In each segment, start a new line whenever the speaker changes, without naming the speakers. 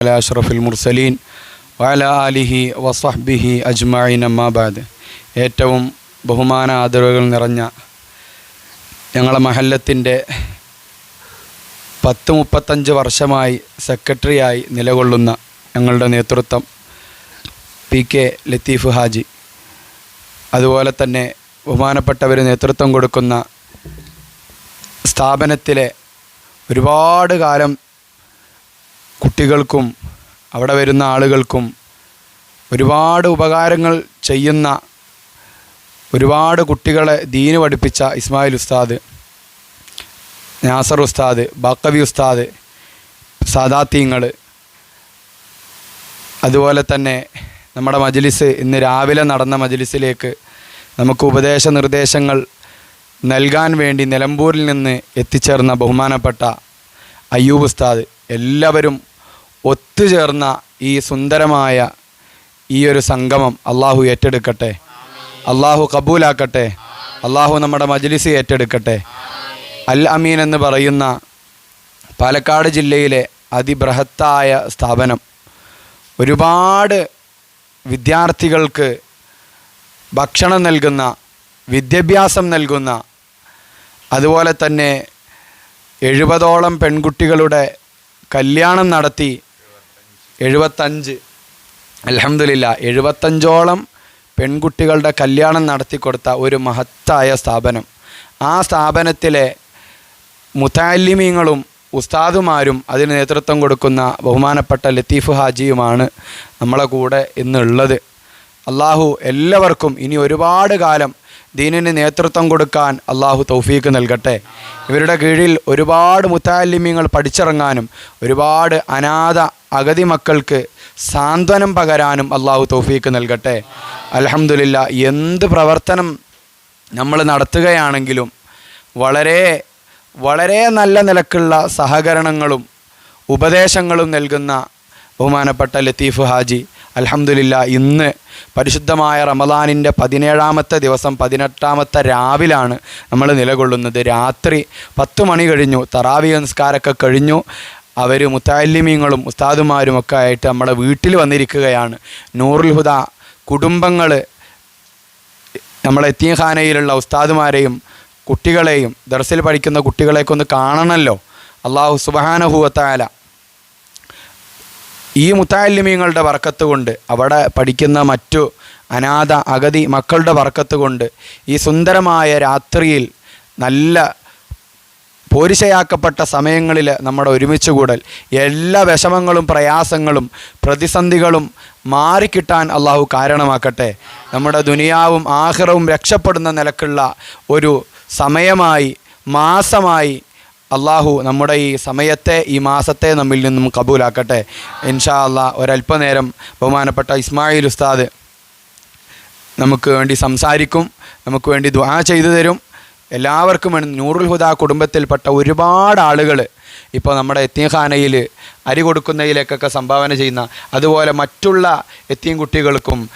അല അഷ്റഫുൽ മുർസലീൻ വഅല ആലിഹി വസഹ്ബിഹി അജ്മായിൻ അമ്മാബാദ് ഏറ്റവും ബഹുമാന ആദരവുകൾ നിറഞ്ഞ ഞങ്ങളെ മഹല്ലത്തിന്റെ പത്ത് മുപ്പത്തഞ്ച് വർഷമായി സെക്രട്ടറിയായി നിലകൊള്ളുന്ന ഞങ്ങളുടെ നേതൃത്വം പി കെ ലത്തീഫ് ഹാജി. അതുപോലെ തന്നെ ബഹുമാനപ്പെട്ടവർ നേതൃത്വം കൊടുക്കുന്ന സ്ഥാപനത്തിലെ ഒരുപാട് കാലം കുട്ടികൾക്കും അവിടെ വരുന്ന ആളുകൾക്കും ഒരുപാട് ഉപകാരങ്ങൾ ചെയ്യുന്ന ഒരുപാട് കുട്ടികളെ ദീന് പഠിപ്പിച്ച ഇസ്മായിൽ ഉസ്താദ് നാസർ ഉസ്താദ് ബാക്കവി ഉസ്താദ് സാദാത്തീങ്ങൾ. അതുപോലെ തന്നെ നമ്മുടെ മജ്ലിസ് ഇന്ന് രാവിലെ നടന്ന മജ്ലിസിലേക്ക് നമുക്ക് ഉപദേശ നിർദ്ദേശങ്ങൾ നൽകാൻ വേണ്ടി നിലമ്പൂരിൽ നിന്ന് എത്തിച്ചേർന്ന ബഹുമാനപ്പെട്ട അയ്യൂബ് ഉസ്താദ്. എല്ലാവരും ഒത്തുചേർന്ന ഈ സുന്ദരമായ ഈ ഒരു സംഗമം അള്ളാഹു ഏറ്റെടുക്കട്ടെ. അള്ളാഹു കബൂലാക്കട്ടെ. അള്ളാഹു നമ്മുടെ മജ്ലിസ് ഏറ്റെടുക്കട്ടെ. അൽ അമീൻ എന്ന് പറയുന്ന പാലക്കാട് ജില്ലയിലെ അതിബൃഹത്തായ സ്ഥാപനം. ഒരുപാട് വിദ്യാർത്ഥികൾക്ക് ഭക്ഷണം നൽകുന്ന വിദ്യാഭ്യാസം നൽകുന്ന അതുപോലെ തന്നെ എഴുപതോളം പെൺകുട്ടികളുടെ കല്യാണം നടത്തി എഴുപത്തഞ്ച്. അലഹമില്ല എഴുപത്തഞ്ചോളം പെൺകുട്ടികളുടെ കല്യാണം നടത്തി കൊടുത്ത ഒരു മഹത്തായ സ്ഥാപനം. ആ സ്ഥാപനത്തിലെ മുത്താലിമീങ്ങളും ഉസ്താദുമാരും അതിന് നേതൃത്വം കൊടുക്കുന്ന ബഹുമാനപ്പെട്ട ലത്തീഫ് ഹാജിയുമാണ് നമ്മളെ കൂടെ ഇന്നുള്ളത്. അള്ളാഹു എല്ലാവർക്കും ഇനി ഒരുപാട് കാലം ദീനിന് നേതൃത്വം കൊടുക്കാൻ അള്ളാഹു തൗഫീക്ക് നൽകട്ടെ. ഇവരുടെ കീഴിൽ ഒരുപാട് മുത്താലിമ്യങ്ങൾ പഠിച്ചിറങ്ങാനും ഒരുപാട് അനാഥ അഗതി മക്കൾക്ക് സാന്ത്വനം പകരാനും അള്ളാഹു തൗഫീക്ക് നൽകട്ടെ. അലഹമുല്ല എന്ത് പ്രവർത്തനം നമ്മൾ നടത്തുകയാണെങ്കിലും വളരെ വളരെ നല്ല നിലക്കുള്ള സഹകരണങ്ങളും ഉപദേശങ്ങളും നൽകുന്ന ബഹുമാനപ്പെട്ട ലത്തീഫ് ഹാജി അൽഹംദുലില്ല ഇന്ന് പരിശുദ്ധമായ റമദാനിന്റെ പതിനേഴാമത്തെ ദിവസം പതിനെട്ടാമത്തെ രാവിലാണ് നമ്മൾ നിലകൊള്ളുന്നത്. രാത്രി പത്ത് മണി കഴിഞ്ഞു തറാവി സംസ്കാരമൊക്കെ കഴിഞ്ഞു. അവർ മുത്താലിമീങ്ങളും ഉസ്താദുമാരും ഒക്കെ ആയിട്ട് നമ്മുടെ വീട്ടിൽ വന്നിരിക്കുകയാണ്. നൂറുൽ ഹുദ കുടുംബങ്ങൾ നമ്മളെ എത്തിയഖാനയിലുള്ള ഉസ്താദുമാരെയും കുട്ടികളെയും ദർസിൽ പഠിക്കുന്ന കുട്ടികളെയൊക്കെ ഒന്ന് കാണണമല്ലോ. അള്ളാഹു സുബഹാനഹുവത്തായാല ഈ മുത്താലിമീങ്ങളുടെ വർക്കത്ത് കൊണ്ട് അവിടെ പഠിക്കുന്ന മറ്റു അനാഥ അഗതി മക്കളുടെ വർക്കത്ത് കൊണ്ട് ഈ സുന്ദരമായ രാത്രിയിൽ നല്ല പോരിശയാക്കപ്പെട്ട സമയങ്ങളിൽ നമ്മുടെ ഒരുമിച്ച് കൂടൽ എല്ലാ വിഷമങ്ങളും പ്രയാസങ്ങളും പ്രതിസന്ധികളും മാറിക്കിട്ടാൻ അള്ളാഹു കാരണമാക്കട്ടെ. നമ്മുടെ ദുനിയാവും ആഹ്റവും രക്ഷപ്പെടുന്ന നിലക്കുള്ള ഒരു സമയമായി മാസമായി അള്ളാഹു നമ്മുടെ ഈ സമയത്തെ ഈ മാസത്തെ നമ്മിൽ നിന്നും കബൂലാക്കട്ടെ. ഇൻഷാ അള്ളാ ഒരല്പനേരം ബഹുമാനപ്പെട്ട ഇസ്മായിൽ ഉസ്താദ് നമുക്ക് വേണ്ടി സംസാരിക്കും നമുക്ക് വേണ്ടി ദ്വാ ചെയ്തു തരും. എല്ലാവർക്കും നൂറുൽ ഹുദ കുടുംബത്തിൽപ്പെട്ട ഒരുപാട് ആളുകൾ ഇപ്പോൾ നമ്മുടെ എത്തിയഖാനയിൽ അരി കൊടുക്കുന്നതിലേക്കൊക്കെ സംഭാവന ചെയ്യുന്ന അതുപോലെ മറ്റുള്ള എത്തിയും കുട്ടികൾക്കും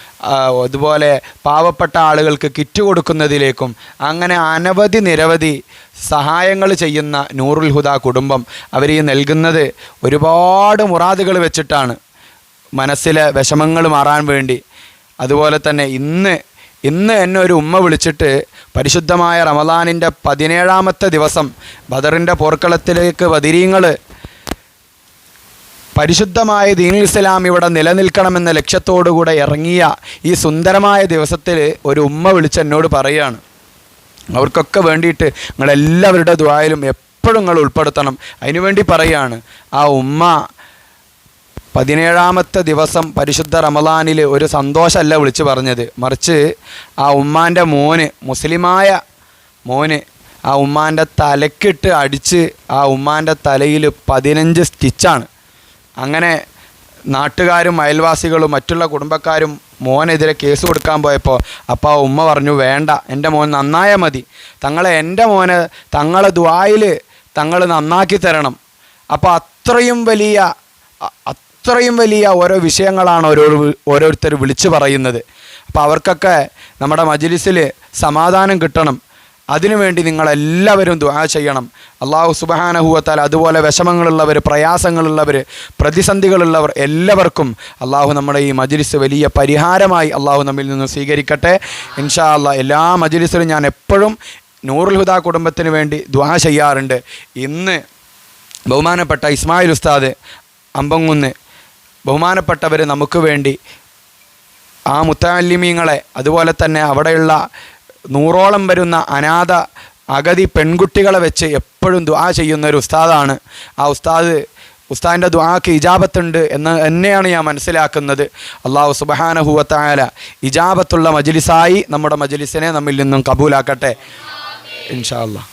അതുപോലെ പാവപ്പെട്ട ആളുകൾക്ക് കിറ്റ് കൊടുക്കുന്നതിലേക്കും അങ്ങനെ അനവധി നിരവധി സഹായങ്ങൾ ചെയ്യുന്ന നൂറുൽ ഹുദ കുടുംബം അവർ ഈ നൽകുന്നത് ഒരുപാട് മുറാദുകൾ വെച്ചിട്ടാണ്. മനസ്സിലെ വിഷമങ്ങൾ മാറാൻ വേണ്ടി. അതുപോലെ തന്നെ ഇന്ന് ഇന്ന് എന്നെ ഒരു ഉമ്മ വിളിച്ചിട്ട് പരിശുദ്ധമായ റമദാനിന്റെ പതിനേഴാമത്തെ ദിവസം ബദറിന്റെ പോർക്കളത്തിലേക്ക് ബദിരീങ്ങൾ പരിശുദ്ധമായ ദീനുൽ ഇസ്ലാം ഇവിടെ നിലനിൽക്കണമെന്ന ലക്ഷ്യത്തോടുകൂടെ ഇറങ്ങിയ ഈ സുന്ദരമായ ദിവസത്തിൽ ഒരു ഉമ്മ വിളിച്ച് എന്നോട് പറയുകയാണ്. അവർക്കൊക്കെ വേണ്ടിയിട്ട് നിങ്ങളെല്ലാവരുടെ ദ്വായിലും എപ്പോഴും നിങ്ങൾ ഉൾപ്പെടുത്തണം. അതിനുവേണ്ടി പറയുകയാണ് ആ ഉമ്മ പതിനേഴാമത്തെ ദിവസം പരിശുദ്ധ റമദാനിൽ ഒരു സന്തോഷമല്ല വിളിച്ചു പറഞ്ഞത്. മറിച്ച് ആ ഉമ്മാന്റെ മോന് മുസ്ലിമായ മോന് ആ ഉമ്മാന്റെ തലക്കിട്ട് അടിച്ച് ആ ഉമ്മാന്റെ തലയിൽ പതിനഞ്ച് സ്റ്റിച്ചാണ്. അങ്ങനെ നാട്ടുകാരും അയൽവാസികളും മറ്റുള്ള കുടുംബക്കാരും മോനെതിരെ കേസ് കൊടുക്കാൻ പോയപ്പോൾ അപ്പോൾ ഉമ്മ പറഞ്ഞു വേണ്ട എന്റെ മോൻ നന്നായാൽ മതി. തങ്ങളെ എന്റെ മോനെ തങ്ങളെ ദ്വായിൽ തങ്ങൾ നന്നാക്കി തരണം. അപ്പോൾ അത്രയും വലിയ അത്രയും വലിയ ഓരോ വിഷയങ്ങളാണ് ഓരോ ഓരോരുത്തർ വിളിച്ചു പറയുന്നത്. അപ്പോൾ അവർക്കൊക്കെ നമ്മുടെ മജ്ലിസിൽ സമാധാനം കിട്ടണം. അതിനുവേണ്ടി നിങ്ങളെല്ലാവരും ദുആ ചെയ്യണം. അള്ളാഹു സുബഹാനഹുവത്താൽ അതുപോലെ വിഷമങ്ങളുള്ളവർ പ്രയാസങ്ങളുള്ളവർ പ്രതിസന്ധികളുള്ളവർ എല്ലാവർക്കും അള്ളാഹു നമ്മുടെ ഈ മജ്ലിസ് വലിയ പരിഹാരമായി അള്ളാഹു നമ്മിൽ നിന്ന് സ്വീകരിക്കട്ടെ. ഇൻഷാ അള്ളാഹ് എല്ലാ മജ്ലിസിലും ഞാൻ എപ്പോഴും നൂറുൽ ഹുദ കുടുംബത്തിന് വേണ്ടി ദ്വാ ചെയ്യാറുണ്ട്. ഇന്ന് ബഹുമാനപ്പെട്ട ഇസ്മായിൽ ഉസ്താദ് അമ്പങ്ങുന്ന് ബഹുമാനപ്പെട്ടവർ നമുക്ക് വേണ്ടി ആ മുത്താലിമീങ്ങളെ അതുപോലെ തന്നെ അവിടെയുള്ള നൂറോളം വരുന്ന അനാഥ അഗതി പെൺകുട്ടികളെ വെച്ച് എപ്പോഴും ദുആ ചെയ്യുന്ന ഒരു ഉസ്താദാണ്. ആ ഉസ്താദ് ഉസ്താദിന്റെ ദുആക്ക് ഇജാബത്തുണ്ട് എന്ന് തന്നെയാണ് ഞാൻ മനസ്സിലാക്കുന്നത്. അള്ളാഹു സുബഹാനഹുവത്തായ ഇജാബത്തുള്ള മജ്ലിസായി നമ്മുടെ മജ്ലിസിനെ നമ്മിൽ നിന്നും കബൂലാക്കട്ടെ. ഇൻഷാ അല്ലാ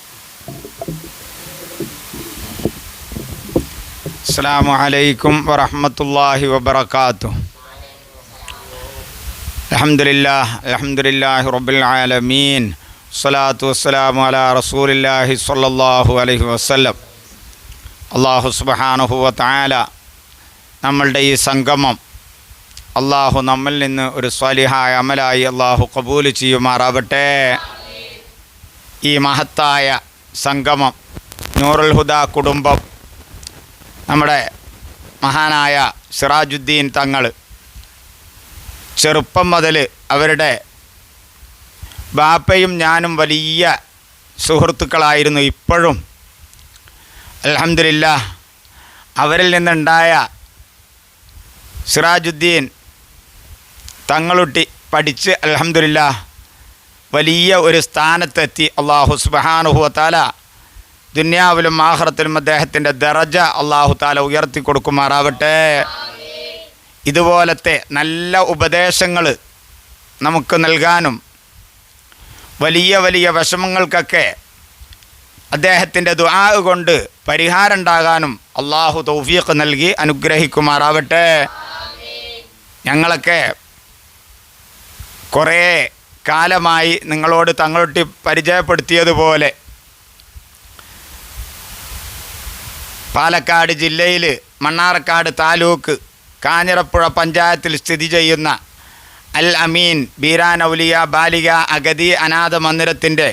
അസ്സാം അലൈക്കും വറഹമത്തല്ലാഹി വബർക്കാത്തു അലഹമുല്ലാ അലഹമുല്ലാഹി റബ്ബിൽ ആലമീൻ. സ്വലാത്തു വസ്സലാമു അലാ റസൂലില്ലാഹി സ്വല്ലല്ലാഹു അലൈഹി വസല്ലം. അള്ളാഹു സുബഹാനുഹുവ താല നമ്മളുടെ ഈ സംഗമം അള്ളാഹു നമ്മിൽ നിന്ന് ഒരു സ്വാലിഹായ അമലായി അള്ളാഹു കബൂൽ ചെയ്യുമാറാവട്ടെ. ഈ മഹത്തായ സംഗമം നൂറുൽ ഹുദ കുടുംബം നമ്മുടെ മഹാനായ സിറാജുദ്ദീൻ തങ്ങൾ ചെറുപ്പം മുതൽ അവരുടെ ബാപ്പയും ഞാനും വലിയ സുഹൃത്തുക്കളായിരുന്നു. ഇപ്പോഴും അലഹമില്ല അവരിൽ നിന്നുണ്ടായ സിറാജുദ്ദീൻ തങ്ങളുട്ടി പഠിച്ച് അലഹമില്ല വലിയ ഒരു സ്ഥാനത്തെത്തി. അള്ളാഹു സുബാനുഹുവത്താല ദുന്യാവിലും ആഹ്റത്തിലും അദ്ദേഹത്തിന്റെ ദറജ അള്ളാഹു താല ഉയർത്തി കൊടുക്കുമാറാവട്ടെ. ഇതുപോലത്തെ നല്ല ഉപദേശങ്ങൾ നമുക്ക് നൽകാനും വലിയ വലിയ വിഷമങ്ങൾക്കൊക്കെ അദ്ദേഹത്തിന്റെ ദുആ കൊണ്ട് പരിഹാരം ഉണ്ടാകാനും അള്ളാഹു തൗഫീഖ് നൽകി അനുഗ്രഹിക്കുമാറാവട്ടെ. ഞങ്ങളൊക്കെ കുറേ കാലമായി നിങ്ങളോട് തങ്ങളൊട്ടി പരിചയപ്പെടുത്തിയതുപോലെ പാലക്കാട് ജില്ലയിൽ മണ്ണാർക്കാട് താലൂക്ക് കാഞ്ഞിരപ്പുഴ പഞ്ചായത്തിൽ സ്ഥിതി ചെയ്യുന്ന അൽ അമീൻ ബീരാൻ ഔലിയ ബാലിക അഗതി അനാഥ മന്ദിരത്തിന്റെ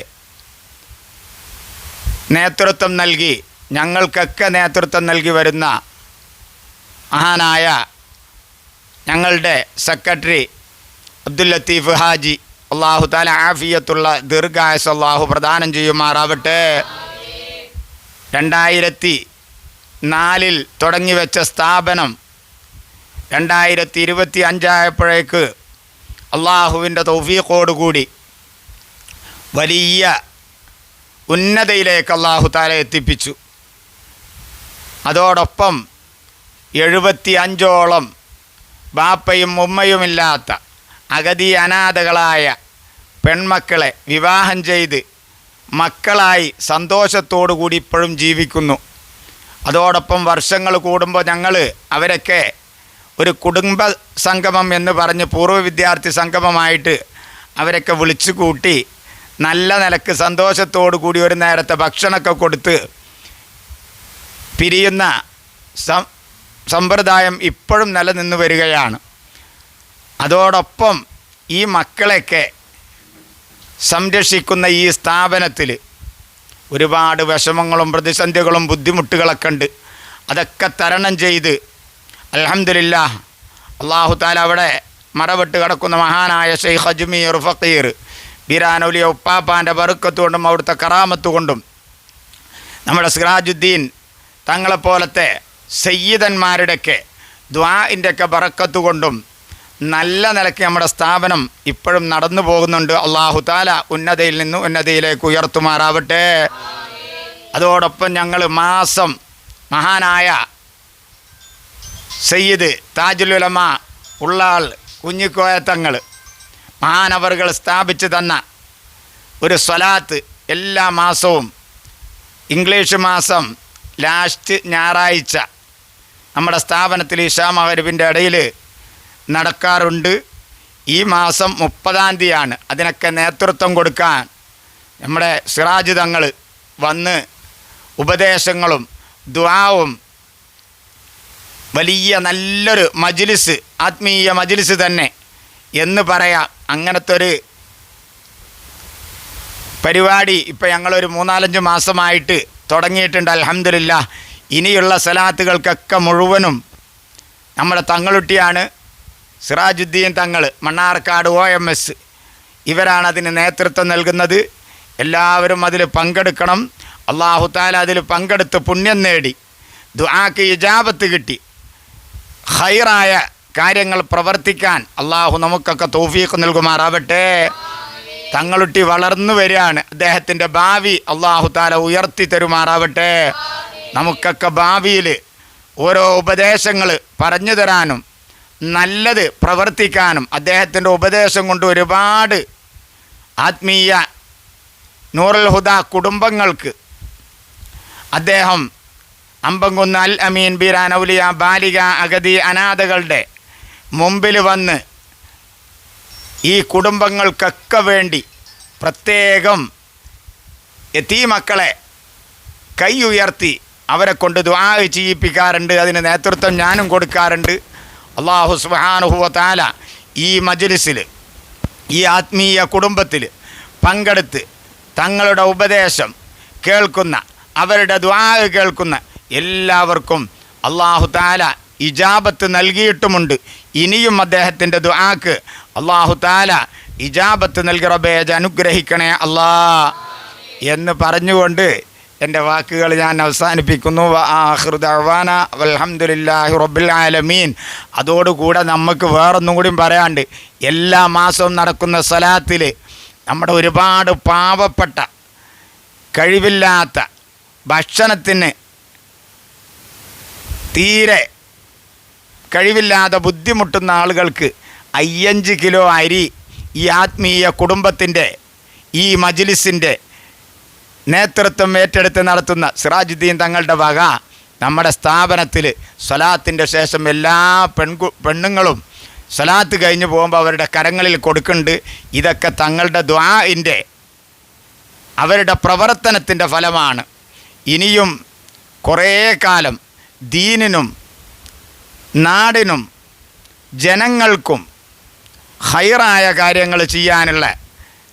നേതൃത്വം നൽകി ഞങ്ങൾക്കൊക്കെ നേതൃത്വം നൽകി വരുന്ന മഹാനായ ഞങ്ങളുടെ സെക്രട്ടറി അബ്ദുൽ ലത്തീഫ് ഹാജി അള്ളാഹു താല ആഫിയത്തുള്ള ദീർഘായസ് അള്ളാഹു പ്രദാനം ചെയ്യുമാറാവട്ടെ. രണ്ടായിരത്തി നാലിൽ തുടങ്ങി വെച്ച സ്ഥാപനം രണ്ടായിരത്തി ഇരുപത്തി അഞ്ചായപ്പോഴേക്ക് അള്ളാഹുവിന്റെ തൗഫീഖോടുകൂടി വലിയ ഉന്നതയിലേക്ക് അള്ളാഹു താല എത്തിപ്പിച്ചു. അതോടൊപ്പം എഴുപത്തി അഞ്ചോളം ബാപ്പയും ഉമ്മയുമില്ലാത്ത അഗതി അനാഥകളായ പെൺമക്കളെ വിവാഹം ചെയ്ത് മക്കളായി സന്തോഷത്തോടു കൂടി ഇപ്പോഴും ജീവിക്കുന്നു. അതോടൊപ്പം വർഷങ്ങൾ കൂടുമ്പോൾ ഞങ്ങൾ അവരൊക്കെ ഒരു കുടുംബ സംഗമം എന്ന് പറഞ്ഞ് പൂർവ വിദ്യാർത്ഥി സംഗമമായിട്ട് അവരൊക്കെ വിളിച്ചു കൂട്ടി നല്ല നിലയ്ക്ക് സന്തോഷത്തോടു കൂടി ഒരു നേരത്തെ ഭക്ഷണമൊക്കെ കൊടുത്ത് പിരിയുന്ന സമ്പ്രദായം ഇപ്പോഴും നിലനിന്ന് വരികയാണ്. അതോടൊപ്പം ഈ മക്കളെയൊക്കെ സംരക്ഷിക്കുന്ന ഈ സ്ഥാപനത്തിൽ ഒരുപാട് വിഷമങ്ങളും പ്രതിസന്ധികളും ബുദ്ധിമുട്ടുകളൊക്കെ ഉണ്ട്. അതൊക്കെ തരണം ചെയ്ത് അലഹമില്ല അള്ളാഹു താല അവിടെ മറവിട്ട് കിടക്കുന്ന മഹാനായ ഷെയ്ഖ് അജ്മീർ ഫക്കീർ ബിരാനൊലിയ ഉപ്പാപ്പാന്റെ ബറുക്കത്ത് കൊണ്ടും അവിടുത്തെ കറാമത്ത് കൊണ്ടും നമ്മുടെ സിറാജുദ്ദീൻ തങ്ങളെപ്പോലത്തെ സയ്യിദന്മാരുടെയൊക്കെ ദ്വാഇന്റെയൊക്കെ ബറക്കത്ത് കൊണ്ടും നല്ല നിലയ്ക്ക് നമ്മുടെ സ്ഥാപനം ഇപ്പോഴും നടന്നു പോകുന്നുണ്ട്. അള്ളാഹു താല ഉന്നതയിൽ നിന്ന് ഉന്നതയിലേക്ക് ഉയർത്തുമാറാവട്ടെ. അതോടൊപ്പം ഞങ്ങൾ മാസം മഹാനായ സയ്യിദ് താജുലുലമ ഉള്ളാൾ കുഞ്ഞിക്കോയത്തങ്ങൾ മഹാനവറുകൾ സ്ഥാപിച്ചു തന്ന ഒരു സ്വലാത്ത് എല്ലാ മാസവും ഇംഗ്ലീഷ് മാസം ലാസ്റ്റ് ഞായറാഴ്ച നമ്മുടെ സ്ഥാപനത്തിൽ ഇഷാ മഹരുവിന്റെ ഇടയിൽ നടക്കാറുണ്ട്. ഈ മാസം മുപ്പതാം തീയതിയാണ്. അതിനൊക്കെ നേതൃത്വം കൊടുക്കാൻ നമ്മുടെ സിറാജ് തങ്ങൾ വന്ന് ഉപദേശങ്ങളും ദ്വാവും വലിയ നല്ലൊരു മജ്ലിസ് ആത്മീയ മജ്ലിസ് തന്നെ എന്ന് പറയാം. അങ്ങനത്തെ ഒരു പരിപാടി ഇപ്പം ഞങ്ങളൊരു മൂന്നാലഞ്ച് മാസമായിട്ട് തുടങ്ങിയിട്ടുണ്ട്. അലഹമില്ല ഇനിയുള്ള സലാത്തുകൾക്കൊക്കെ മുഴുവനും നമ്മുടെ തങ്ങളുട്ടിയാണ് സിറാജുദ്ദീൻ തങ്ങൾ മണ്ണാർക്കാട് ഒ എം എസ് ഇവരാണ് അതിന് നേതൃത്വം നൽകുന്നത്. എല്ലാവരും അതിൽ പങ്കെടുക്കണം. അള്ളാഹു താല അതിൽ പങ്കെടുത്ത് പുണ്യം നേടി. ദുആക്ക് ഇജാബത്ത് കിട്ടി. ഹൈറായ കാര്യങ്ങൾ പ്രവർത്തിക്കാൻ അള്ളാഹു നമുക്കൊക്കെ തോഫിയൊക്കെ നൽകുമാറാവട്ടെ. തങ്ങളുട്ടി വളർന്നു വരികയാണ്. അദ്ദേഹത്തിന്റെ ഭാവി അള്ളാഹു താല ഉയർത്തി തരുമാറാവട്ടെ. നമുക്കൊക്കെ ഭാവിയിൽ ഓരോ ഉപദേശങ്ങൾ പറഞ്ഞു തരാനും നല്ലത് പ്രവർത്തിക്കാനും അദ്ദേഹത്തിന്റെ ഉപദേശം കൊണ്ട് ഒരുപാട് ആത്മീയ നൂറൽ ഹുദ കുടുംബങ്ങൾക്ക് അദ്ദേഹം അമ്പങ്കുന്ന് അൽ അമീൻ ബിരാൻ ഔലിയ ബാലിക അഗതി അനാഥകളുടെ മുമ്പിൽ വന്ന് ഈ കുടുംബങ്ങൾക്കൊക്കെ വേണ്ടി പ്രത്യേകം എത്തി മക്കളെ കൈ ഉയർത്തി അവരെ കൊണ്ട് ദ്വാ ചെയ്യിപ്പിക്കാറുണ്ട് അതിന് നേതൃത്വം ഞാനും കൊടുക്കാറുണ്ട്. അള്ളാഹു സുബാനുഹുവ താല ഈ മജ്ലിസിൽ ഈ ആത്മീയ കുടുംബത്തിൽ പങ്കെടുത്ത് തങ്ങളുടെ ഉപദേശം കേൾക്കുന്ന അവരുടെ ദ്വാ കേൾക്കുന്ന എല്ലാവർക്കും അള്ളാഹു താല ഇജാബത്ത് നൽകിയിട്ടുമുണ്ട്. ഇനിയും അദ്ദേഹത്തിന്റെ ദ്വാക്ക് അള്ളാഹു താല ഇജാബത്ത് നൽകി റബേജ് അനുഗ്രഹിക്കണേ അല്ലാ എന്ന് പറഞ്ഞുകൊണ്ട് എന്റെ വാക്കുകൾ ഞാൻ അവസാനിപ്പിക്കുന്നു. ആഹൃദാന അലഹമുല്ലാഹി റബ്ബിൽ ആലമീൻ. അതോടുകൂടെ നമുക്ക് വേറൊന്നും കൂടി പറയാണ്ട് എല്ലാ മാസവും നടക്കുന്ന സ്ഥലത്തിൽ നമ്മുടെ ഒരുപാട് പാവപ്പെട്ട കഴിവില്ലാത്ത ഭക്ഷണത്തിന് തീരെ കഴിവില്ലാതെ ബുദ്ധിമുട്ടുന്ന ആളുകൾക്ക് അയ്യഞ്ച് കിലോ അരി ഈ ആത്മീയ കുടുംബത്തിന്റെ ഈ മജ്ലിസിന്റെ നേതൃത്വം ഏറ്റെടുത്ത് നടത്തുന്ന സിറാജുദ്ദീൻ തങ്ങളുടെ വക നമ്മുടെ സ്ഥാപനത്തിൽ സ്വലാത്തിന്റെ ശേഷം എല്ലാ പെൺകു പെണ്ണുങ്ങളും സ്വലാത്ത് കഴിഞ്ഞ് പോകുമ്പോൾ അവരുടെ കരങ്ങളിൽ കൊടുക്കുന്നുണ്ട്. ഇതൊക്കെ തങ്ങളുടെ ദ്വാഇന്റെ അവരുടെ പ്രവർത്തനത്തിന്റെ ഫലമാണ്. ഇനിയും കുറേ കാലം ദീനിനും നാടിനും ജനങ്ങൾക്കും ഹൈറായ കാര്യങ്ങൾ ചെയ്യാനുള്ള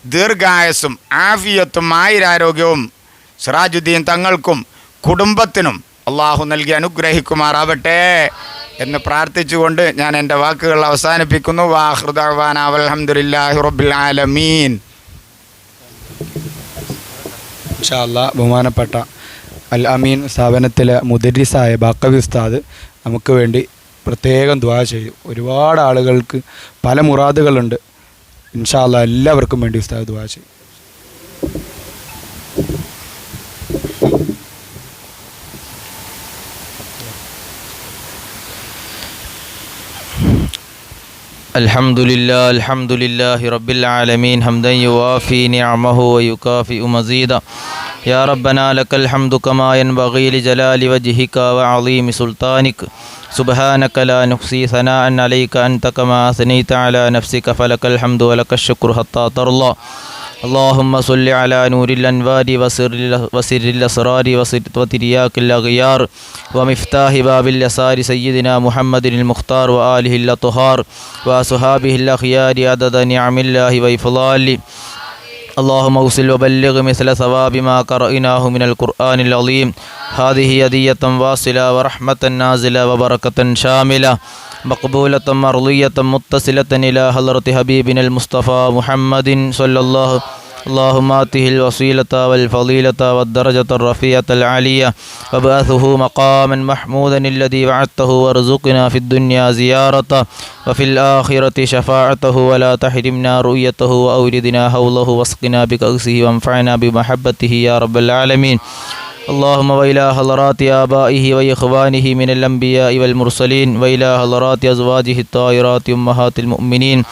ദീർഘായസും ആഫിയത്തും ആയിരാരോഗ്യവും സിറാജുദ്ദീൻ തങ്ങൾക്കും കുടുംബത്തിനും അള്ളാഹു നൽകി അനുഗ്രഹിക്കുമാറാവട്ടെ എന്ന് പ്രാർത്ഥിച്ചുകൊണ്ട് ഞാൻ എന്റെ വാക്കുകൾ അവസാനിപ്പിക്കുന്നു. റബ്ബിൽ ആലമീൻ.
ബഹുമാനപ്പെട്ട അൽ അമീൻ സ്ഥാപനത്തിലെ മുദരിസായ ബാക്കവി ഉസ്താദ് നമുക്ക് വേണ്ടി പ്രത്യേകം ദ്വാ ചെയ്തു. ഒരുപാട് ആളുകൾക്ക് പല മുറാദുകളുണ്ട്. ഇൻഷാല്ല എല്ലാവർക്കും വേണ്ടി ഉസ്താദ് ദ്വാ ചെയ്യും
الحمد لله الحمد لله رب العالمين حمدا يوافي نعمه ويكافئ مزيدا يا ربنا لك الحمد كما ينبغي لجلال وجهك وعظيم سلطانك. سبحانك لا نحصي ثناء عليك. أنت كما أثنيت على نفسك فلك الحمد ولك الشكر حتى ترضى. اللهم صل على نور الأنوار وسر وسر الأسرار وترياك الأغيار. ومفتاح باب اليسار سيدنا محمد المختار وآله الأطهار. وأصحابه الأخيار عدد نعم الله وإفضاله. اللهم اوصل وبلغ مثل ثواب ما قرأناه من القرآن العظيم. هذه هدية واصلة ورحمة نازلة وبركة شاملة. مقبولة مرضية متصلة إلى حضرة حبيبنا المصطفى محمد صلى الله اللهم آته الوسيلة والفضيلة والدرجة الرفيعة العالية وبعثه مقاما محمودا الذي وعدته وارزقنا في الدنيا زيارته وفي الآخرة شفاعته ولا تحرمنا رؤيته وأوردنا حوله واسقنا بكأسه وانفعنا بمحبته يا رب العالمين. اللهم وإلى حضرات آبائه وإخوانه من الأنبياء والمرسلين وإلى حضرات أزواجه الطاهرات أمهات المؤمنين.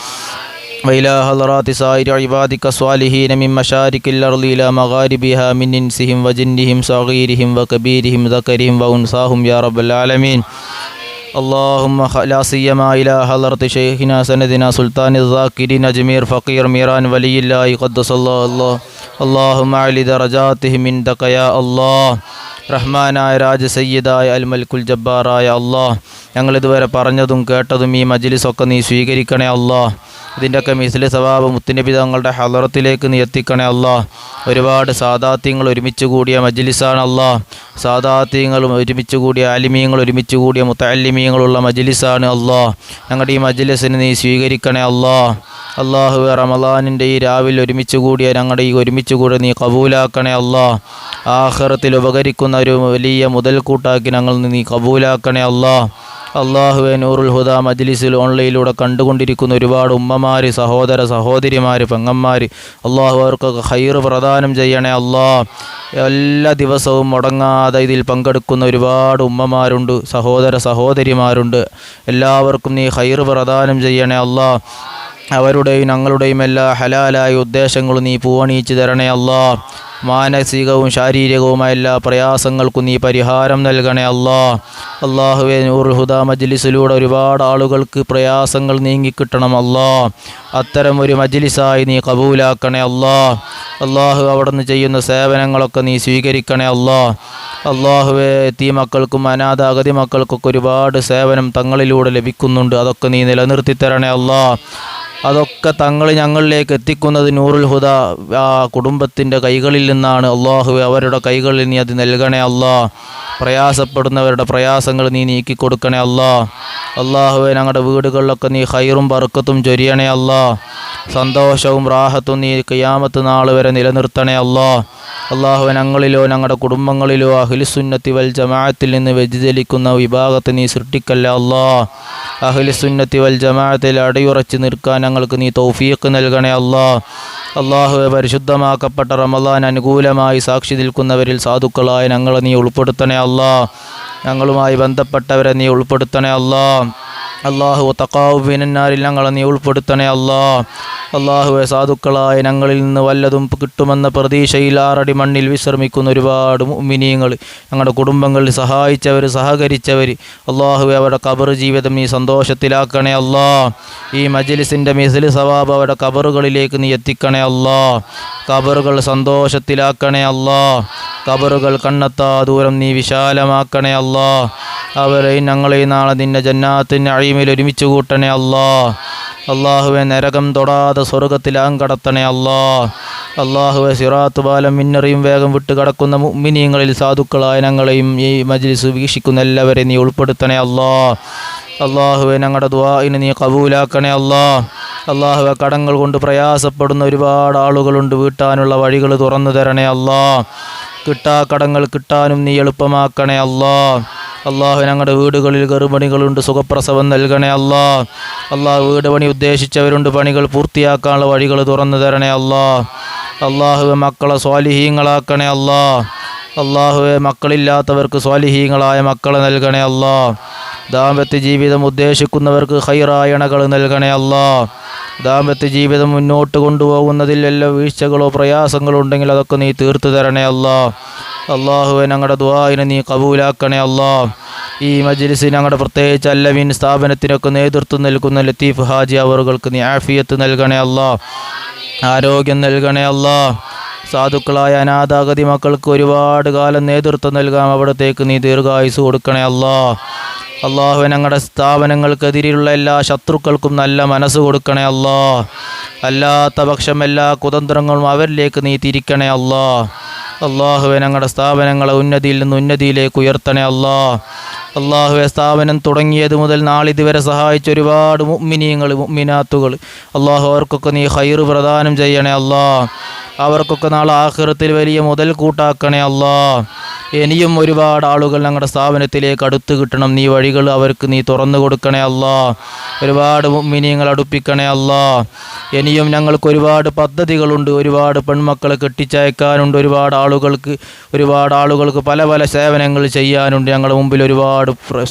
وإلى حضرات سائر عبادك الصالحين من مشارق الأرض إلى مغاربها من إنسهم وجنهم صغيرهم وكبيرهم ذكرهم وأنثاهم يا رب العالمين اللهم خ- لا سيما إلى حضرة شيخنا سندنا سلطان الذاكرين أجمير فقير ميران ولي الله قدس الله الله اللهم أعلي درجاتهم عندك يا الله റഹ്മാനായ രാജ സയ്യിദായ അൽ മൽക്കുൽ ജബ്ബാറായ അള്ളാഹ് ഞങ്ങളിതുവരെ പറഞ്ഞതും കേട്ടതും ഈ മജ്ലിസൊക്കെ നീ സ്വീകരിക്കണേ അള്ളാഹ് ഇതിന്റെയൊക്കെ മിസിലെ സവാബ് മുത്തിന്റെ തങ്ങളുടെ ഹലറത്തിലേക്ക് നീ എത്തിക്കണേ അല്ലാ ഒരുപാട് സാദാത്യങ്ങൾ ഒരുമിച്ച് കൂടിയ മജ്ലിസാണ് അല്ലാ സാദാത്യങ്ങളും ഒരുമിച്ച് കൂടിയ ആലിമീങ്ങൾ ഒരുമിച്ച് കൂടിയ മുത്തല്ലിമീങ്ങളുള്ള മജ്ലിസാണ് അല്ലാ ഞങ്ങളുടെ ഈ മജ്ലിസിന് നീ സ്വീകരിക്കണേ അല്ലാ അള്ളാഹു റമലാനിന്റെ ഈ രാവിലെ ഒരുമിച്ച് കൂടിയ ഞങ്ങളുടെ ഈ ഒരുമിച്ച് കൂടി നീ കബൂലാക്കണേ അല്ലാ ആഹ്റത്തിൽ ഉപകരിക്കുന്ന ഒരു വലിയ മുതൽക്കൂട്ടാക്കി ഞങ്ങൾ നീ കബൂലാക്കണേ അല്ലാ അള്ളാഹുവെ നൂറുൽ ഹുദ മജ്ലിസിൽ ഓൺലൈനിലൂടെ കണ്ടുകൊണ്ടിരിക്കുന്ന ഒരുപാട് ഉമ്മമാർ സഹോദര സഹോദരിമാർ പെങ്ങന്മാർ അള്ളാഹു അവർക്കൊക്കെ ഹൈറ് പ്രദാനം ചെയ്യണേ അള്ളാഹ് എല്ലാ ദിവസവും മുടങ്ങാതെ ഇതിൽ പങ്കെടുക്കുന്ന ഒരുപാട് ഉമ്മമാരുണ്ട് സഹോദര സഹോദരിമാരുണ്ട്. എല്ലാവർക്കും നീ ഹൈറ് പ്രദാനം ചെയ്യണേ അള്ളാഹ് അവരുടെയും ഞങ്ങളുടെയും എല്ലാ ഹലാലായ ഉദ്ദേശങ്ങളും നീ പൂവണിയിച്ച് തരണേ അല്ലാ മാനസികവും ശാരീരികവുമായ എല്ലാ പ്രയാസങ്ങൾക്കും നീ പരിഹാരം നൽകണേ അള്ളാ അള്ളാഹുവെ നൂറുൽ ഹുദ മജ്ലിസിലൂടെ ഒരുപാട് ആളുകൾക്ക് പ്രയാസങ്ങൾ നീങ്ങിക്കിട്ടണം അല്ലാ. അത്തരം ഒരു മജ്ലിസായി നീ കബൂലാക്കണേ അല്ലാ. അള്ളാഹു അവിടെ നിന്ന് ചെയ്യുന്ന സേവനങ്ങളൊക്കെ നീ സ്വീകരിക്കണേ അല്ലാ. അള്ളാഹുവെ തീ മക്കൾക്കും അനാഥ അഗതി മക്കൾക്കൊക്കെ ഒരുപാട് സേവനം തങ്ങളിലൂടെ ലഭിക്കുന്നുണ്ട്. അതൊക്കെ നീ നിലനിർത്തി തരണേ അല്ലാ. അതൊക്കെ തങ്ങൾ ഞങ്ങളിലേക്ക് എത്തിക്കുന്നത് നൂറുൽ ഹുദ ആ കുടുംബത്തിന്റെ കൈകളിൽ നിന്നാണ്. അള്ളാഹു അവരുടെ കൈകളിൽ നീ അത് നൽകണേ അല്ലാ. പ്രയാസപ്പെടുന്നവരുടെ പ്രയാസങ്ങൾ നീ നീക്കി കൊടുക്കണേ അല്ലാ. അള്ളാഹുവെ ഞങ്ങളുടെ വീടുകളിലൊക്കെ നീ ഹൈറും പറക്കത്തും ചൊരിയണേ അല്ലാ. സന്തോഷവും റാഹത്തും നീ കിയാമത്ത് നാൾ വരെ നിലനിർത്തണേ അല്ലാ. അള്ളാഹു ഞങ്ങളിലോ ഞങ്ങളുടെ കുടുംബങ്ങളിലോ അഖിലുസുന്നത്തി വൽ ജമാഅത്തിൽ നിന്ന് വ്യതിചലിക്കുന്ന വിഭാഗത്തെ നീ സൃഷ്ടിക്കല്ലേ അല്ലാ. അഖിലുസുന്നത്തി വൽ ജമാഅത്തിൽ അടിയുറച്ച് നിൽക്കാൻ ഞങ്ങൾക്ക് നീ തൗഫീഖ് നൽകണേ അല്ലാ. അള്ളാഹുവെ പരിശുദ്ധമാക്കപ്പെട്ട റമദാൻ അനുകൂലമായി സാക്ഷി നിൽക്കുന്നവരിൽ സാധുക്കളായ ഞങ്ങളെ നീ ഉൾപ്പെടുത്തണേ അല്ലാ. ഞങ്ങളുമായി ബന്ധപ്പെട്ടവരെ നീ ഉൾപ്പെടുത്തണേ അല്ലാ. അള്ളാഹു തക്കാവുബിനാരിൽ ഞങ്ങളെ നീ ഉൾപ്പെടുത്തണേ അല്ലാ. അള്ളാഹുവെ സാധുക്കളായ ഞങ്ങളിൽ നിന്ന് വല്ലതും കിട്ടുമെന്ന പ്രതീക്ഷയിൽ ആറടി മണ്ണിൽ വിശ്രമിക്കുന്ന ഒരുപാട് മിനിയങ്ങൾ ഞങ്ങളുടെ കുടുംബങ്ങളിൽ സഹായിച്ചവർ സഹകരിച്ചവർ അള്ളാഹുവെ അവരുടെ കബർ ജീവിതം നീ സന്തോഷത്തിലാക്കണേ അല്ലാ. ഈ മജ്ലിസിന്റെ മിസിൽ സവാബ് അവരുടെ കബറുകളിലേക്ക് നീ എത്തിക്കണേ അല്ലാ. കബറുകൾ സന്തോഷത്തിലാക്കണേ അല്ലാ. കബറുകൾ കണ്ണെത്താ ദൂരം നീ വിശാലമാക്കണേ അല്ലാ. അവരെയും ഞങ്ങളെയും നാളെ നിന്റെ ജന്നാത്തിന്റെ അഴിമയിൽ ഒരുമിച്ച് കൂട്ടണേ അല്ലാ. അള്ളാഹുവെ നരകം തൊടാതെ സ്വർഗത്തിലാം കടത്തണേ അല്ലാ. അള്ളാഹുവെ സിറാത്ത് ബാലം മിന്നറിയും വേഗം വിട്ട് കടക്കുന്ന മിനിയങ്ങളിൽ സാധുക്കളായ ഞങ്ങളെയും ഈ മജ്ലിസ് വീക്ഷിക്കുന്ന എല്ലാവരെയും നീ ഉൾപ്പെടുത്തണേ അല്ലാ. അള്ളാഹുവെ ഞങ്ങളുടെ ദ്വാഇന് നീ കബൂലാക്കണേ അല്ലാ. അള്ളാഹുവെ കടങ്ങൾ കൊണ്ട് പ്രയാസപ്പെടുന്ന ഒരുപാട് ആളുകളുണ്ട് വീട്ടാനുള്ള വഴികൾ തുറന്നു തരണേ അല്ലാ. കിട്ടാ കടങ്ങൾ കിട്ടാനും നീ എളുപ്പമാക്കണേ അല്ലാ. അള്ളാഹു ഞങ്ങളുടെ വീടുകളിൽ ഗർഭിണികളുണ്ട് സുഖപ്രസവം നൽകണേ അല്ലാ അള്ളാ വീട് പണി ഉദ്ദേശിച്ചവരുണ്ട് പണികൾ പൂർത്തിയാക്കാനുള്ള വഴികൾ തുറന്നു തരണേ അല്ലാ അള്ളാഹുവെ മക്കളെ സ്വാലിഹീങ്ങളാക്കണേ അല്ലാ അള്ളാഹുവെ മക്കളില്ലാത്തവർക്ക് സ്വാലിഹീങ്ങളായ മക്കളെ നൽകണേ അല്ലാ ദാമ്പത്യ ജീവിതം ഉദ്ദേശിക്കുന്നവർക്ക് ഹൈറായണകൾ നൽകണേ അല്ലാ ദാമ്പത്യ ജീവിതം മുന്നോട്ട് കൊണ്ടുപോകുന്നതിൽ എല്ലാ വീഴ്ചകളോ പ്രയാസങ്ങളോ ഉണ്ടെങ്കിൽ അതൊക്കെ നീ തീർത്തു തരണേ അല്ലാ അള്ളാഹുവെ ഞങ്ങളുടെ ദ്വായിനെ നീ കബൂലാക്കണേ അള്ളാ. ഈ മജ്ലിസ് ഞങ്ങളുടെ പ്രത്യേകിച്ച് അല്ലവിൻ സ്ഥാപനത്തിനൊക്കെ നേതൃത്വം നൽകുന്ന ലത്തീഫ് ഹാജി അവറുകൾക്ക് നീ ആഫിയത്ത് നൽകണേ അള്ളാ. ആരോഗ്യം നൽകണേ അള്ളാ. സാധുക്കളായ അനാഥാഗതി മക്കൾക്ക് ഒരുപാട് കാലം നേതൃത്വം നൽകാം. അവിടത്തേക്ക് നീ ദീർഘായുസ് കൊടുക്കണേ അള്ളാ. അള്ളാഹു ഞങ്ങളുടെ സ്ഥാപനങ്ങൾക്കെതിരെയുള്ള എല്ലാ ശത്രുക്കൾക്കും നല്ല മനസ്സ് കൊടുക്കണേ അള്ളാ. അല്ലാത്ത പക്ഷം എല്ലാ കുതന്ത്രങ്ങളും അവരിലേക്ക് നീ തിരിക്കണേ അല്ലാ അള്ളാഹുവെ ഞങ്ങളുടെ സ്ഥാപനങ്ങളെ ഉന്നതിയിൽ നിന്ന് ഉന്നതിയിലേക്ക് ഉയർത്തണേ അള്ളാ. അള്ളാഹുവെ സ്ഥാപനം തുടങ്ങിയത് മുതൽ നാളിതുവരെ സഹായിച്ച ഒരുപാട് മുഅ്മിനീങ്ങൾ മുഅ്മിനാത്തുകൾ അള്ളാഹു അവർക്കൊക്കെ നീ ഹൈറ് പ്രദാനം ചെയ്യണേ അല്ലാ അവർക്കൊക്കെ നാളെ ആഹ്റത്തിൽ വലിയ മുതൽ കൂട്ടാക്കണേ അല്ലാ. ഇനിയും ഒരുപാട് ആളുകൾ ഞങ്ങളുടെ സ്ഥാപനത്തിലേക്ക് അടുത്ത് കിട്ടണം. നീ വഴികൾ അവർക്ക് നീ തുറന്നു കൊടുക്കണേ അല്ലാ. ഒരുപാട് മിനിയങ്ങൾ അടുപ്പിക്കണേ അല്ലാ. ഇനിയും ഞങ്ങൾക്ക് ഒരുപാട് പദ്ധതികളുണ്ട്. ഒരുപാട് പെൺമക്കളെ കെട്ടിച്ചയക്കാനുണ്ട്. ഒരുപാട് ആളുകൾക്ക് ഒരുപാട് ആളുകൾക്ക് പല പല സേവനങ്ങൾ ചെയ്യാനുണ്ട്. ഞങ്ങളുടെ മുമ്പിൽ ഒരുപാട്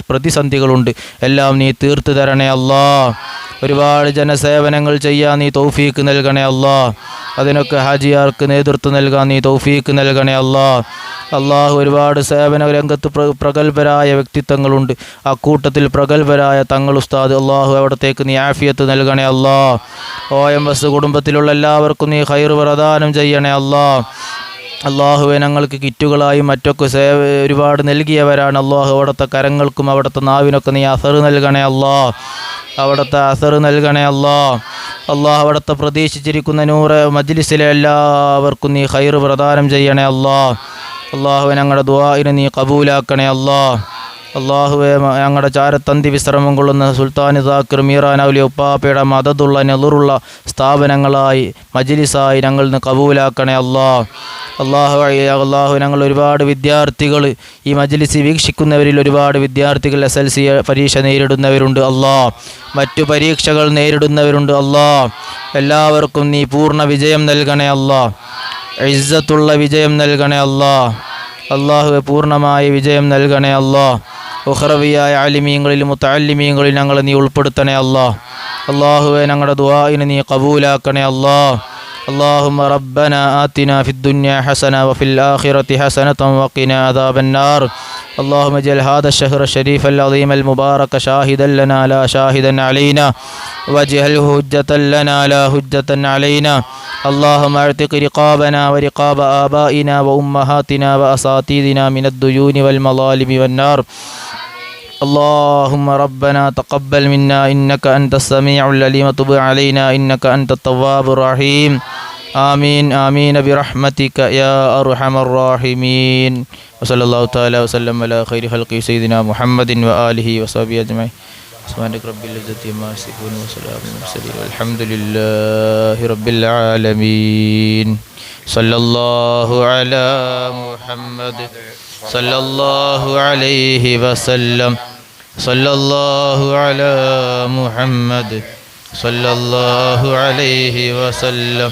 പ്രതിസന്ധികളുണ്ട്. എല്ലാം നീ തീർത്തു തരണേ അല്ലാ. ഒരുപാട് ജനസേവനങ്ങൾ ചെയ്യാൻ നീ തൗഫീക്ക് നൽകണേ അല്ലാ. അതിനൊക്കെ ഹാജിയാർക്ക് നേതൃത്വം നൽകാൻ നീ തൗഫീക്ക് നൽകണേ അല്ലാ. അള്ളാഹു ഒരുപാട് സേവന രംഗത്ത് പ്ര പ്രഗത്ഭരായ വ്യക്തിത്വങ്ങളുണ്ട്. ആ കൂട്ടത്തിൽ പ്രഗത്ഭരായ തങ്ങൾ ഉസ്താദ് അള്ളാഹു അവിടത്തേക്ക് നീ ആഫിയത്ത് നൽകണേ അല്ലാ. ഒ എം എസ് കുടുംബത്തിലുള്ള എല്ലാവർക്കും നീ ഹൈർ പ്രദാനം ചെയ്യണേ അല്ലാ. അള്ളാഹുവെ ഞങ്ങൾക്ക് കിറ്റുകളായും മറ്റൊക്കെ സേവ ഒരുപാട് നൽകിയവരാണ്. അള്ളാഹു അവിടുത്തെ കരങ്ങൾക്കും അവിടുത്തെ നാവിനൊക്കെ നീ അസറ് നൽകണേ അല്ലാ. അവിടുത്തെ അസർ നൽകണേ അല്ലാ. അള്ളാഹ് അവിടുത്തെ പ്രതീക്ഷിച്ചിരിക്കുന്ന നൂറ് മജ്ലിസിലെ എല്ലാവർക്കും നീ ഹൈർ പ്രദാനം ചെയ്യണേ അല്ലാ. അള്ളാഹുവെ ഞങ്ങളുടെ ദുആഇനെ നീ കബൂലാക്കണേ അല്ലാ. അള്ളാഹുവെ ഞങ്ങളുടെ ചാരത്തന്തി വിശ്രമം കൊള്ളുന്ന സുൽത്താൻ ഇസാക്കിർ അവലി ഉപ്പാപ്പയുടെ മതതുള്ള നെളുറുള്ള സ്ഥാപനങ്ങളായി മജ്ലിസായി ഞങ്ങൾ കബൂലാക്കണേ അല്ലാ. അള്ളാഹു അള്ളാഹു ഞങ്ങൾ ഒരുപാട് വിദ്യാർത്ഥികൾ ഈ മജ്ലിസ് വീക്ഷിക്കുന്നവരിൽ ഒരുപാട് വിദ്യാർത്ഥികൾ എസ് എൽ സി പരീക്ഷ നേരിടുന്നവരുണ്ട് അള്ളാഹ് മറ്റു പരീക്ഷകൾ നേരിടുന്നവരുണ്ട് അള്ളാഹ് എല്ലാവർക്കും നീ പൂർണ വിജയം നൽകണേ അല്ലാ ഇസ്സത്തുള്ള വിജയം നൽകണേ അല്ലാ അള്ളാഹു പൂർണമായ വിജയം നൽകണേ അല്ലാ ഉഹ്റവിയായ ആലിമീങ്ങളിൽ മുത്തല്ലിമീങ്ങളിൽ ഞങ്ങൾ നീ ഉൾപ്പെടുത്തണേ അല്ലാ അള്ളാഹുവെ ഞങ്ങളുടെ ദുആഇനെ നീ കബൂലാക്കണേ അല്ലാ اللهم ربنا آتنا في الدنيا حسنة وفي الآخرة حسنة وقنا عذاب النار. اللهم اجعل هذا الشهر الشريف العظيم المبارك شاهدا لنا لا شاهدا علينا. واجعله حجة لنا لا حجة علينا. اللهم اعتق رقابنا ورقاب آبائنا وأمهاتنا وأساتذنا من الديون والمظالم والنار. اللهم ربنا تقبل منا إنك أنت السميع العليم. وتب علينا إنك أنت التواب الرحيم. آمين آمين. برحمتك يا أرحم الراحمين. وصلى الله تعالى وسلم على خير خلق سيدنا محمد وآله وصحبه أجمعين. سبحانك رب العزة عما يصفون وسلام المرسلين. والحمد لله رب العالمين. صلى الله على محمد. صلى الله عليه وسلم. صلى الله على محمد. صلى الله عليه وسلم.